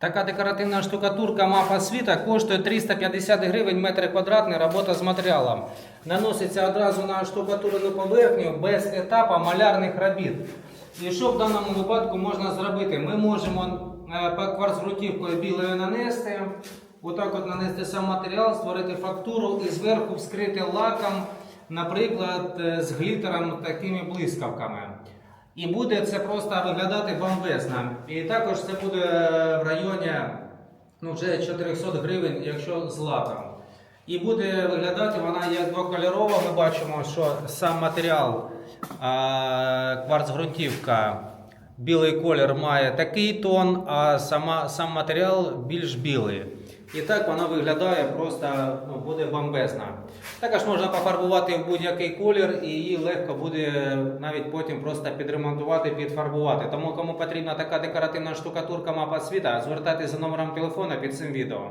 Така декоративна штукатурка мапа світа коштує 350 гривень метр квадратний, робота з матеріалом. Наноситься одразу на штукатурену поверхню без етапу малярних робіт. І що в даному випадку можна зробити? Ми можемо е, кварцгрутівкою білою нанести, отак от нанести сам матеріал, створити фактуру і зверху вскрити лаком, наприклад, е, з глітером такими блискавками. І буде це просто виглядати бомбезно. І також це буде в районі ну, вже 400 гривень, якщо з лаком. І буде виглядати вона як двокольорова. Ми бачимо, що сам матеріал кварцгрунтівка, білий колір має такий тон, а сама, сам матеріал більш білий. І так вона виглядає просто ну, буде бомбезна. Також можна пофарбувати в будь-який колір і її легко буде навіть потім просто підремонтувати, підфарбувати. Тому кому потрібна така декоративна штукатурка мапа світа, звертайтеся за номером телефона під цим відео.